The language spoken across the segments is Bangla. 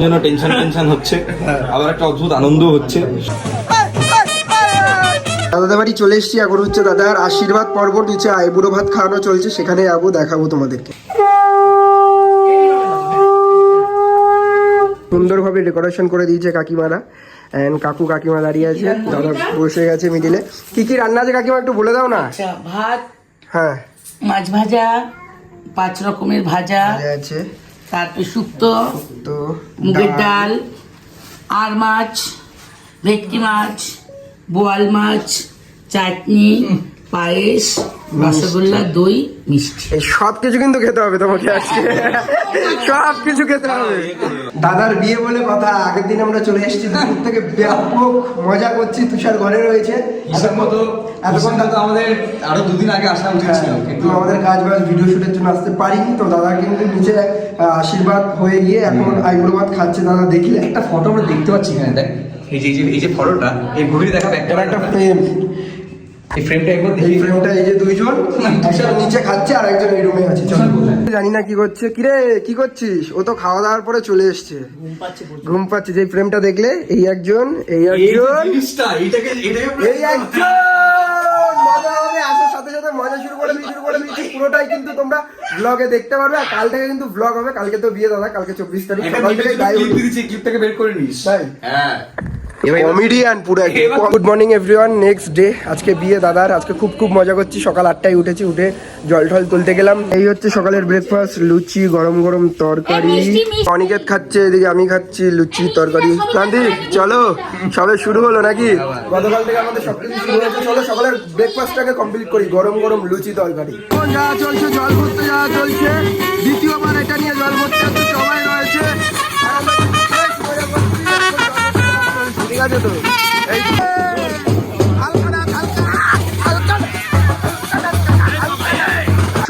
যেন টেনশন টেনশন হচ্ছে। আবার একটা অদ্ভুত আনন্দ হচ্ছে। দাদাদের বাড়ি চলে এসেছি এখন হচ্ছে দাদার। আশীর্বাদ পর্ব নিচে আইবুড়ো ভাত খাওয়ানো চলছে সেখানে যাব দেখাবো তোমাদেরকে। সুন্দরভাবে ডেকোরেশন করে দিয়েছে কাকিমারা। এন্ড কাকু কাকিমা দাঁড়িয়ে আছে। দাদা বসে গেছে মিডিলে। কি কি রান্না আছে কাকিমা একটু বলে দাও না? আচ্ছা ভাত হ্যাঁ। মাছ ভাজা পাঁচ রকমের ভাজা আছে। তারপরে শুক্তো তো মুগের ডাল। আর মাছ ভেটকি মাছ বোয়াল মাছ চাটনি। পায়েস রসগোল্লা দই মিষ্টি। সব কিছু কিন্তু খেতে হবে তোমাকে আজকে। সব কিছু খেতে হবে। দাদার বিয়ে বলে কথা আগের দিন আমরা চলে এসেছি দুপুর থেকে ব্যাপক মজা করছি তুষার ঘরে রয়েছে। হিসাব মতো এতক্ষণ তো আমাদের আরও দুদিন আগে আসা উচিত ছিল। কিন্তু আমাদের কাজ বাজ ভিডিও শুটের জন্য আসতে পারিনি তো দাদা কিন্তু নিচে আশীর্বাদ হয়ে গিয়ে এখন আইবুড়ো ভাত খাচ্ছে। দাদা দেখলে একটা ফটো আমরা দেখতে পাচ্ছি এখানে দেখ। এই যে এই যে ফটোটা এই ঘড়ি দেখা একটা একটা ফ্রেম এই ফ্রেমটা একবার এই ফ্রেমটা এই যে দুইজন তুষার নিচে খাচ্ছে আর একজন এই রুমে আছে। চল। জানি না কি করছে। কিরে কি করছিস? ও তো খাওয়া দাওয়ার পরে চলে এসছে। ঘুম পাচ্ছে যে ফ্রেমটা দেখলে এই একজন এই একজন। জিনিসটা এটাকে এটাকে এই একজন! মজা হবে আসার সাথে সাথে মজা শুরু করে দিই শুরু করে পুরোটাই কিন্তু তোমরা ব্লগে দেখতে পারবে আর কাল থেকে কিন্তু ব্লগ হবে। কালকে তো বিয়ে দাদা কালকে চব্বিশ তারিখ। সকাল থেকে দিয়েছি ক্লিপটাকে বের করে নিস। তাই? হ্যাঁ। কমেডিয়ান পুরো good morning everyone next day আজকে বিয়ে দাদার। আজকে খুব খুব মজা করছি। সকাল আটটায় উঠেছি উঠে জল টল তুলতে গেলাম। এই হচ্ছে সকালের ব্রেকফাস্ট লুচি গরম গরম তরকারি। অনিকেত খাচ্ছে এদিকে আমি খাচ্ছি লুচি তরকারি। কান্দি চলো। সবে শুরু হলো নাকি? গতকাল থেকে আমাদের সবকিছু শুরু হয়েছে। চলো সকালের ব্রেকফাস্টটাকে কমপ্লিট করি। গরম গরম লুচি তরকারি। যা চলছে জল ভরতে যাওয়া চলছে। দ্বিতীয়বার এটা নিয়ে জল ভরতে সবাই রয়েছে। ঠিক আছে তো?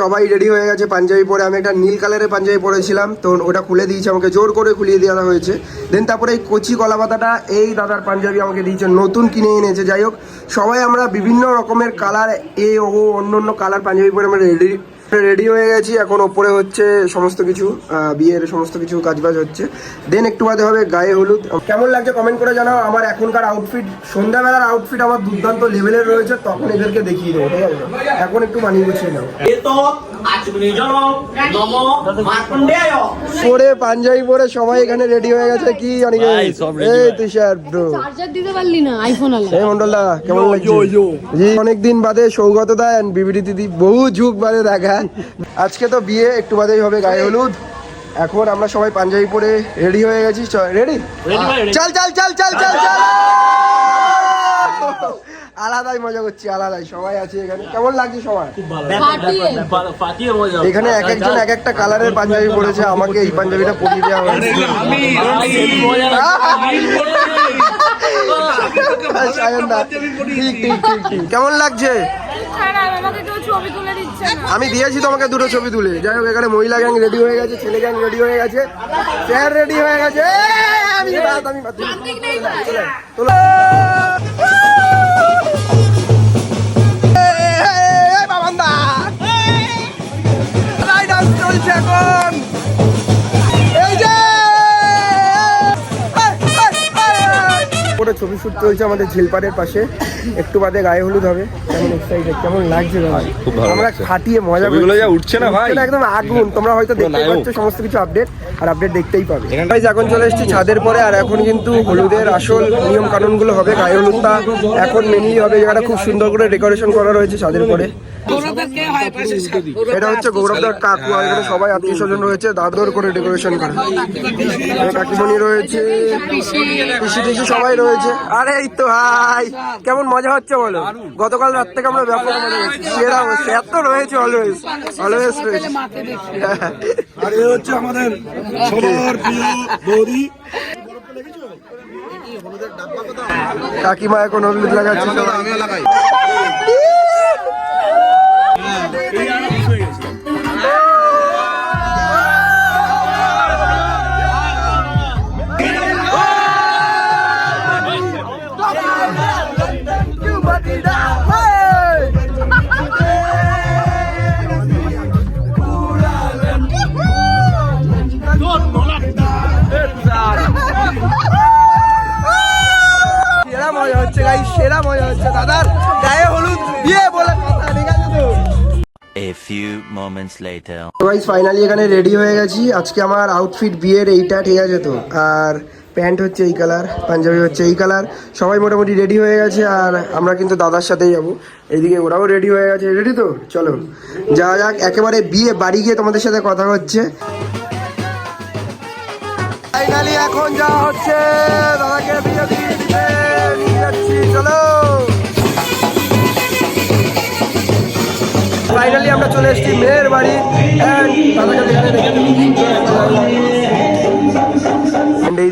সবাই রেডি হয়ে গেছে পাঞ্জাবি পরে। আমি একটা নীল কালারের পাঞ্জাবি পরেছিলাম, তো ওটা খুলে দিয়েছে, আমাকে জোর করে খুলিয়ে দেওয়া হয়েছে। দেন তারপরে এই কচি কলা পাতাটা, এই দাদার পাঞ্জাবি আমাকে দিয়েছে, নতুন কিনে এনেছে। যাই হোক, সবাই আমরা বিভিন্ন রকমের কালার এ, ও অন্য অন্য কালার পাঞ্জাবি পরে আমরা রেডি রেডি হয়ে গেছি। এখন ওপরে হচ্ছে সমস্ত কিছু আহ, বিয়ের সমস্ত কিছু কাজবাজ হচ্ছে। দেন একটু বাদে হবে গায়ে হলুদ। কেমন লাগছে কমেন্ট করে জানাও। আমার এখনকার আউটফিট সন্ধ্যাবেলার আউটফিট আমার দুর্দান্ত লেভেলের রয়েছে তখন এদেরকে দেখিয়ে দেবো ঠিক আছে? এখন একটু মানিয়ে গুছিয়ে নাও. পরে পাঞ্জাবি পরে সবাই এখানে রেডি হয়ে গেছে। কি অনেকে এই তুষার ব্রো চার্জার দিতে পারলি না আইফোন আলা এই মন্ডলদা কেমন লাগছে? জি অনেকদিন বাদে সৌগত দা and বিবিডি দিদি বহু যুগ বাদে দেখা। আজকে তো বিয়ে একটু বাদেই হবে গায়ে হলুদ। এখন আমরা সবাই পাঞ্জাবি পরে রেডি হয়ে গেছি। রেডি চল চল চল চল চল চল! আলাদাই মজা করছি আলাদাই। সবাই আছে এখানে। কেমন লাগছে সবাই ফাটিয়ে এখানে এক একজন এক একটা কালারের পাঞ্জাবি পরেছে আমাকে এই পাঞ্জাবিটা পরিয়ে দেওয়া হয়েছে। ঠিক ঠিক ঠিক ঠিক কেমন লাগছে আমি দিয়েছি তোমাকে দুটো ছবি তুলে যাই হোক এখানে মহিলা গ্যাং রেডি হয়ে গেছে ছেলে গ্যাং রেডি হয়ে গেছে স্যার রেডি হয়ে গেছে আমি তোলো। বাবান্দা। চলছে এখন। ছবি শুট চলছে আমাদের ঝিলপাড়ের পাশে। একটু বাদে গায়ে হলুদ হবে। কেমন এক্সাইটেড কেমন লাগছে ভাই? খুব ভালো আমরা খাটিয়ে মজা করছি। যা উঠছে না ভাই। না, একদম আগুন। তোমরা হয়তো দেখতে পাচ্ছ সমস্ত কিছু আপডেট আর আপডেট দেখতেই পাবে। এখন চলে এসেছি ছাদের পরে আর এখন কিন্তু হলুদের আসল নিয়ম কানুনগুলো হবে গায়ে হলুদটা এখন মেনলি হবে জায়গাটা খুব সুন্দর করে ডেকোরেশন করা রয়েছে ছাদের পরে। এটা হচ্ছে গৌরবদার কাকু আর এখানে সবাই আত্মীয় স্বজন রয়েছে দাদর করে ডেকোরেশন করে। কাকিমণি রয়েছে পিসি টিসি সবাই রয়েছে। আরে এই তো হাই! কেমন মজা হচ্ছে বলো। গতকাল রাত থেকে আমরা ব্যাপক মজা করছি। সেরা স্যার তো রয়েছে অলওয়েজ অলওয়েজ রয়েছে আর এ হচ্ছে আমাদের সবার প্রিয় বৌদি। কাকিমা এখন হলুদ লাগাচ্ছে সবাই। হচ্ছে দাদার গায়ে হলুদ বিয়ে বলে কথা ঠিক আছে তো? A few moments later. Guys finally এখানে রেডি হয়ে গেছি। আজকে আমার আউটফিট বিয়ের এইটা ঠিক আছে তো? আর প্যান্ট হচ্ছে এই কালার পাঞ্জাবি হচ্ছে এই কালার সবাই মোটামুটি রেডি হয়ে গেছে আর আমরা কিন্তু দাদার সাথেই যাব। এইদিকে ওরাও রেডি হয়ে গেছে। রেডি তো? চলো। যা যাক। একেবারে বিয়ে বাড়ি গিয়ে তোমাদের সাথে কথা হচ্ছে। ফাইনালি এখন যা হচ্ছে। দাদাকে বিয়ে দিয়ে নিয়ে যাচ্ছি চলো। ফাইনালি আমরা চলে এসেছি মেয়ের বাড়ি।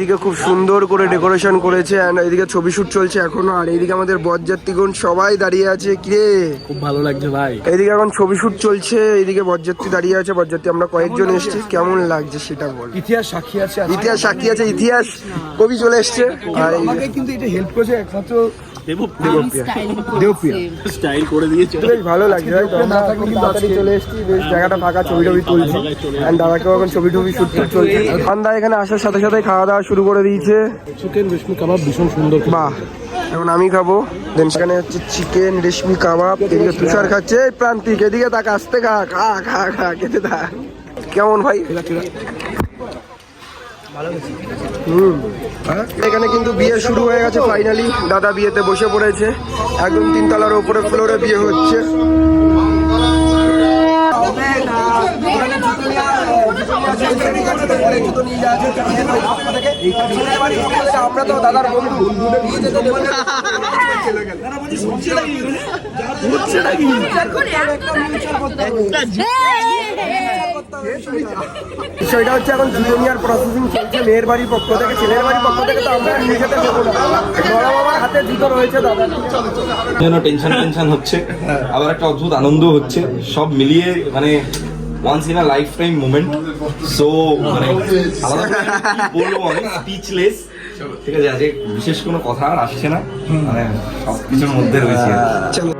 এইদিকে খুব সুন্দর করে ডেকোরেশন করেছে অ্যান্ড এইদিকে ছবি শুট চলছে এখনও। আর এইদিকে আমাদের বরযাত্রীগণ সবাই দাঁড়িয়ে আছে। কিরে? খুব ভালো লাগছে ভাই। এইদিকে এখন ছবি শুট চলছে এইদিকে বরযাত্রী দাঁড়িয়ে আছে। বরযাত্রী আমরা কয়েকজন এসেছি। কেমন লাগছে সেটা বল। ইতিহাস সাক্ষী আছে ইতিহাস সাক্ষী আছে ইতিহাস কবি চলে এসছে। আর আমাকে কিন্তু এটা হেল্প করেছে একমাত্র দেবপ্রিয়া। স্টাইল করে দিয়েছে। বেশ ভালো লাগছে ভাই আমরা তাড়াতাড়ি চলে এসেছি বেশ জায়গাটা ফাঁকা ছবি টবি তুলছি। অ্যান্ড দাদাকেও এখন ছবি টবি শুট চলছে। এখানে আসার সাথে সাথে খাওয়া দাওয়া শুরু করে দিয়েছে। চিকেন রেশমি কাবাব ভীষণ সুন্দর বাহ এখন আমি খাব। দেন সেখানে হচ্ছে চিকেন রেশমি কাবাব এদিকে তুষার খাচ্ছে। এই প্রান্তিক এদিকে তাক আসতে খা খা খা খা খেতে থাক। কেমন ভাই? হুম হ্যাঁ? এখানে কিন্তু বিয়ে শুরু হয়ে গেছে ফাইনালি দাদা বিয়েতে বসে পড়েছে। একদম তিনতলার উপরে ফ্লোরে বিয়ে হচ্ছে। আমরা তো দাদার বন্ধু। বিষয়টা হচ্ছে এখন জুনিয়র প্রসেসিং চলছে মেয়ের বাড়ির পক্ষ থেকে ছেলের বাড়ির পক্ষ থেকে তো আমরা নিয়ে যেতে দেবো না বড় বাবার হাতে জুতো রয়েছে দাদা। যেন টেনশন টেনশন হচ্ছে আবার একটা অদ্ভুত আনন্দ হচ্ছে সব মিলিয়ে মানে once in a lifetime moment so মানে বলব অনেক স্পিচলেস ঠিক আছে আজকে বিশেষ কোনো কথা আর আসছে না। মানে সব কিছুর মধ্যে রয়েছে। চলো।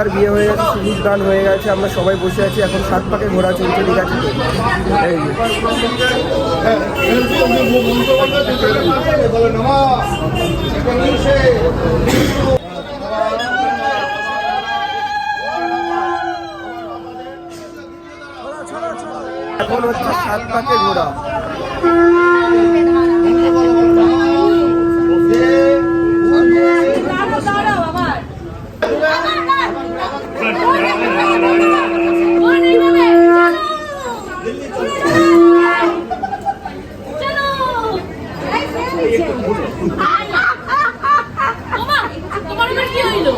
দাদার বিয়ে হয়ে গেছে, সুযোগ দান হয়ে গেছে, আমরা সবাই বসে আছি, এখন সাত পাকে ঘোরা চলছে তো? এখন হচ্ছে সাত পাকে ঘোরা দাঁড়াও আবার বোন এইভাবে চলো ওমা তোমার এবার কি হইল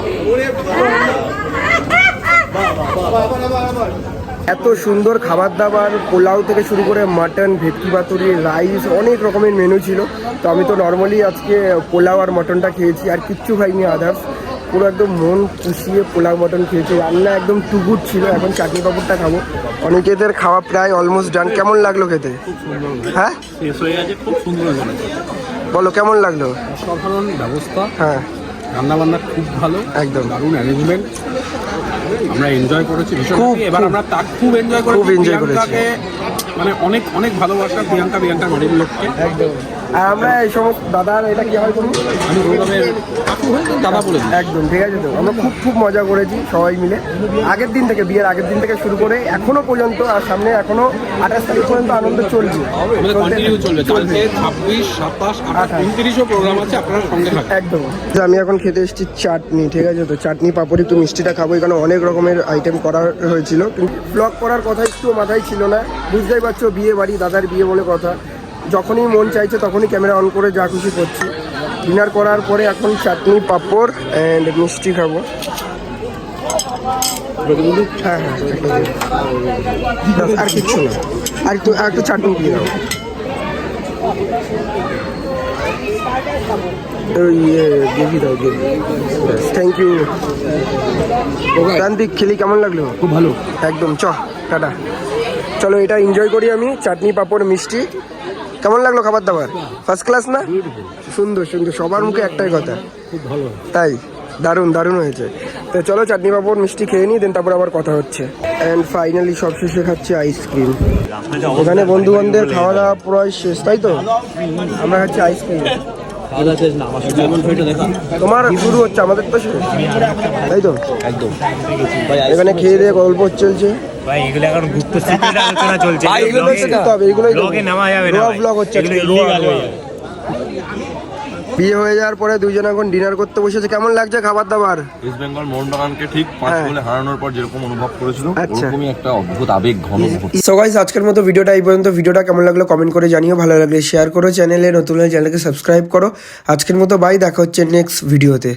এত সুন্দর খাবার দাবার পোলাও থেকে শুরু করে মাটন ভেটকি পাতুরি রাইস অনেক রকমের মেনু ছিল। তো আমি তো নর্মালি আজকে পোলাও আর মটনটা খেয়েছি আর কিচ্ছু খাইনি আদার্স পুরো একদম মন পুষিয়ে পোলাও মটন খেয়েছি। রান্না একদম টুকুট ছিল এখন চাটনি পাপড়টা খাব। অনেকেদের খাওয়া প্রায় অলমোস্ট ডান কেমন লাগল খেতে? হ্যাঁ? হয়ে বলো কেমন লাগল? অসাধারণ ব্যবস্থা। হ্যাঁ। রান্না বান্না খুব ভালো। একদম। দারুণ অ্যারেঞ্জমেন্ট আমরা এনজয় করেছি ভীষণ খুব, এবার আমরা তাক খুব এনজয় করেছি খুব এনজয় করেছি। মানে অনেক অনেক ভালোবাসা প্রিয়াঙ্কা প্রিয়াঙ্কা গরিব লোককে। একদম। আর আমরা এই সমস্ত দাদার এটা কি হয় তো দাদা বলে একদম ঠিক আছে তো। আমরা খুব খুব মজা করেছি সবাই মিলে। আগের দিন থেকে বিয়ের আগের দিন থেকে শুরু করে এখনও পর্যন্ত আর সামনে এখনও আঠাশ তারিখ পর্যন্ত আনন্দ চলছে। একদম। আমি এখন খেতে এসেছি চাটনি ঠিক আছে তো? চাটনি পাপড় একটু মিষ্টিটা খাব। এখানে অনেক রকমের আইটেম করা হয়েছিল। কিন্তু ব্লগ করার কথা একটু মাথায় ছিল না। বুঝতেই পারছ বিয়ে বাড়ি দাদার বিয়ে বলে কথা। যখনই মন চাইছে তখনই ক্যামেরা অন করে যা খুশি করছি। ডিনার করার পরে এখন চাটনি পাপড় অ্যান্ড মিষ্টি খাব। হ্যাঁ হ্যাঁ ব্যাস, আর কিচ্ছু না। আর একটু আর একটু চাটনি দিয়ে দাও। ইয়ে দাও থ্যাংক ইউ প্রান্তিক খেলি কেমন লাগল? খুব ভালো। একদম চ টাটা। চলো এটা এনজয় করি আমি চাটনি পাঁপড় মিষ্টি। কেমন লাগল খাবার দাবার? ফার্স্ট ক্লাস না? সুন্দর সুন্দর। সবার মুখে একটাই কথা। খুব ভালো তাই? দারুণ দারুণ হয়েছে। তো চলো চাটনি পাঁপড় মিষ্টি খেয়ে নিই দেন তারপর আবার কথা হচ্ছে। অ্যান্ড ফাইনালি সব শেষে খাচ্ছি আইসক্রিম ওখানে বন্ধু বান্ধবের খাওয়া দাওয়া প্রায় শেষ তাই তো? আমরা খাচ্ছি আইসক্রিম তোমার শুরু হচ্ছে আমাদের তো শুরু। তাই তো? একদম। এখানে খেয়ে দিয়ে গল্প চলছে। ভাই এগুলো এখন গুপ্ত সিক্রেট আলোচনা চলছে। ভাই এগুলো হচ্ছে হবে এগুলোই ব্লগে নেওয়া যাবে না ব্লগ হচ্ছে হয়ে যাবে। বিয়ে হয়ে যাওয়ার পরে দুজন এখন ডিনার করতে বসেছে। কেমন লাগছে খাবার দাবার? ইস্ট বেঙ্গল মোহনবাগানকে ঠিক পাঁচ হ্যাঁ। গোলে হারানোর পর যেরকম অনুভব করেছিল আচ্ছা। ওরকমই একটা অদ্ভুত আবেগ ঘন সো গাইস আজকের মতো ভিডিওটা এই পর্যন্ত। ভিডিওটা কেমন লাগল কমেন্ট করে জানিও। ভালো লাগলে শেয়ার করো চ্যানেলে নতুন হলে চ্যানেলকে সাবস্ক্রাইব করো। আজকের মতো বাই দেখা হচ্ছে নেক্সট ভিডিওতে